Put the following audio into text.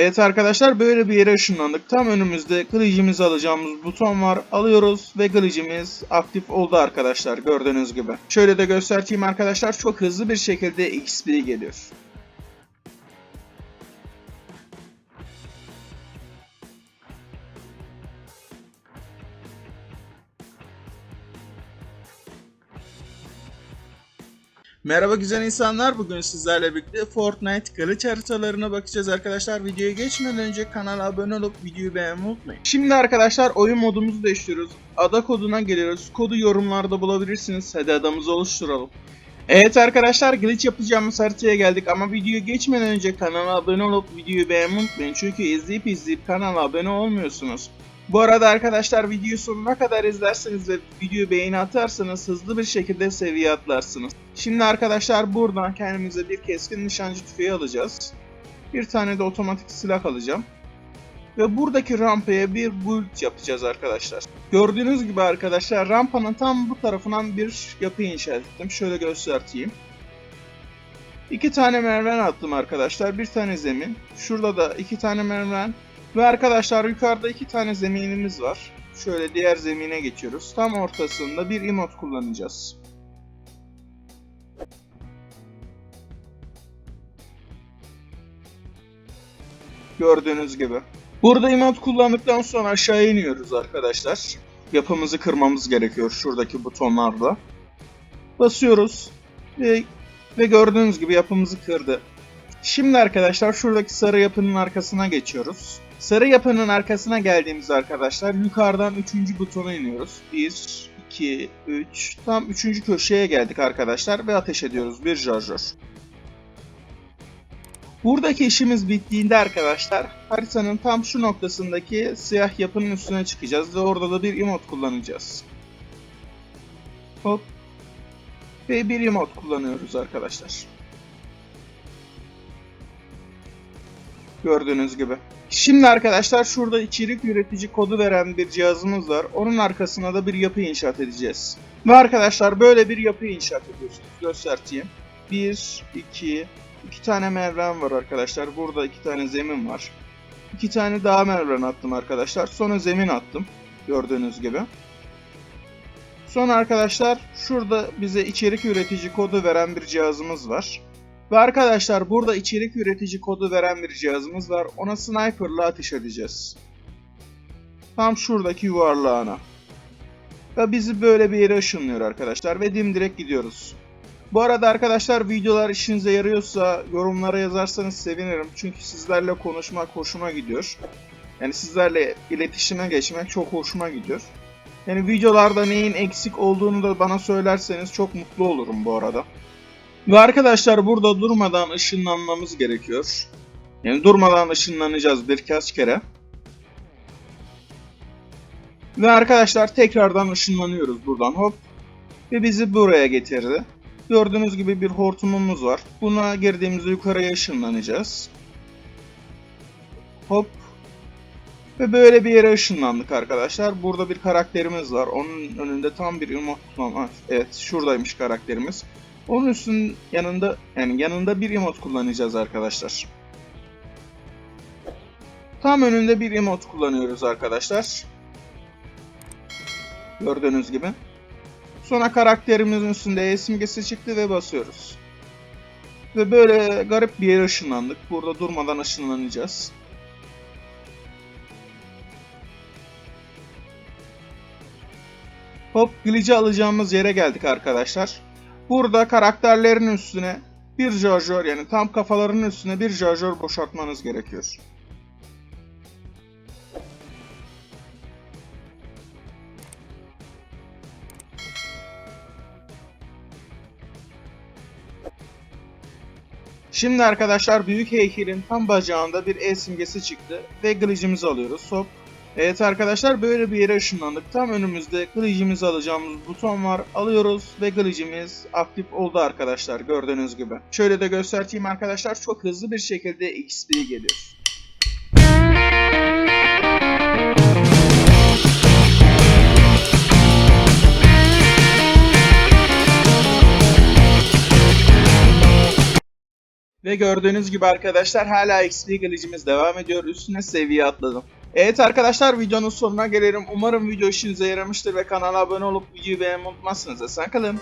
Evet arkadaşlar böyle bir yere ışınlandık. Tam önümüzde glitch'imizi alacağımız buton var. Alıyoruz ve glitch'imiz aktif oldu arkadaşlar gördüğünüz gibi. Şöyle de göstereyim arkadaşlar çok hızlı bir şekilde XP geliyor. Merhaba güzel insanlar. Bugün sizlerle birlikte Fortnite kılıç haritalarına bakacağız arkadaşlar. Videoya geçmeden önce kanala abone olup videoyu beğenmeyi unutmayın. Şimdi arkadaşlar oyun modumuzu değiştiriyoruz. Ada koduna geliyoruz. Kodu yorumlarda bulabilirsiniz. Hadi adamızı oluşturalım. Evet arkadaşlar glitch yapacağımız haritaya geldik ama videoya geçmeden önce kanala abone olup videoyu beğenmeyi unutmayın. Çünkü izleyip izleyip kanala abone olmuyorsunuz. Bu arada arkadaşlar videoyu sonuna kadar izlerseniz ve videoyu beğeni atarsanız hızlı bir şekilde seviye atlarsınız. Şimdi arkadaşlar buradan kendimize bir keskin nişancı tüfeği alacağız. Bir tane de otomatik silah alacağım. Ve buradaki rampaya bir build yapacağız arkadaşlar. Gördüğünüz gibi arkadaşlar rampanın tam bu tarafından bir yapı inşa ettim. Şöyle göstereyim. İki tane merdiven attım arkadaşlar. Bir tane zemin. Şurada da iki tane merdiven. Ve arkadaşlar yukarıda iki tane zeminimiz var. Şöyle diğer zemine geçiyoruz. Tam ortasında bir emot kullanacağız. Gördüğünüz gibi. Burada emot kullandıktan sonra aşağı iniyoruz arkadaşlar. Yapımızı kırmamız gerekiyor şuradaki butonlarla. Basıyoruz ve, ve gördüğünüz gibi yapımızı kırdı. Şimdi arkadaşlar şuradaki sarı yapının arkasına geçiyoruz. Sarı yapının arkasına geldiğimiz arkadaşlar yukarıdan 3. butona iniyoruz. 1, 2, 3. Tam 3. köşeye geldik arkadaşlar ve ateş ediyoruz bir şarjör. Buradaki işimiz bittiğinde arkadaşlar haritanın tam şu noktasındaki siyah yapının üstüne çıkacağız ve orada da bir emot kullanacağız. Hop. Ve bir emot kullanıyoruz arkadaşlar. Gördüğünüz gibi. Şimdi arkadaşlar şurada içerik üretici kodu veren bir cihazımız var. Onun arkasına da bir yapı inşaat edeceğiz. Ve arkadaşlar böyle bir yapı inşaat ediyorsunuz. Göstereyim. 1, 2, 2 tane merdiven var arkadaşlar. Burada 2 tane zemin var. 2 tane daha merdiven attım arkadaşlar. Sonra zemin attım. Gördüğünüz gibi. Sonra arkadaşlar şurada bize içerik üretici kodu veren bir cihazımız var. Ve arkadaşlar burada içerik üretici kodu veren bir cihazımız var. Ona sniper'la ateş edeceğiz. Tam şuradaki yuvarlağına. Ve bizi böyle bir yere ışınlıyor arkadaşlar ve dimdirek gidiyoruz. Bu arada arkadaşlar videolar işinize yarıyorsa yorumlara yazarsanız sevinirim. Çünkü sizlerle konuşmak hoşuma gidiyor. Yani sizlerle iletişime geçmek çok hoşuma gidiyor. Yani videolarda neyin eksik olduğunu da bana söylerseniz çok mutlu olurum bu arada. Ve arkadaşlar burada durmadan ışınlanmamız gerekiyor. Yani durmadan ışınlanacağız birkaç kere. Ve arkadaşlar tekrardan ışınlanıyoruz buradan hop. Ve bizi buraya getirdi. Gördüğünüz gibi bir hortumumuz var. Buna girdiğimizde yukarıya ışınlanacağız. Hop. Ve böyle bir yere ışınlandık arkadaşlar. Burada bir karakterimiz var. Onun önünde tam bir emot kullanma. Evet şuradaymış karakterimiz. Onun üstünün yanında yani yanında bir emot kullanacağız arkadaşlar. Tam önünde bir emot kullanıyoruz arkadaşlar. Gördüğünüz gibi. Sonra karakterimizin üstünde E simgesi çıktı ve basıyoruz. Ve böyle garip bir yere ışınlandık. Burada durmadan ışınlanacağız. Hop glitch'i alacağımız yere geldik arkadaşlar. Burada karakterlerin üstüne bir şarjör yani tam kafalarının üstüne bir şarjör boşaltmanız gerekiyor. Şimdi arkadaşlar büyük heykelin tam bacağında bir E simgesi çıktı ve glitch'imizi alıyoruz. Hop. Evet arkadaşlar böyle bir yere ışınlandık. Tam önümüzde glitch'imizi alacağımız buton var. Alıyoruz ve glitch'imiz aktif oldu arkadaşlar gördüğünüz gibi. Şöyle de göstereyim arkadaşlar çok hızlı bir şekilde XP geliyor. Ve gördüğünüz gibi arkadaşlar hala XP glitch'imiz devam ediyor. Üstüne seviye atladım. Evet arkadaşlar videonun sonuna gelelim. Umarım video işinize yaramıştır ve kanala abone olup videoyu beğenmeyi unutmazsınız. Esen kalın.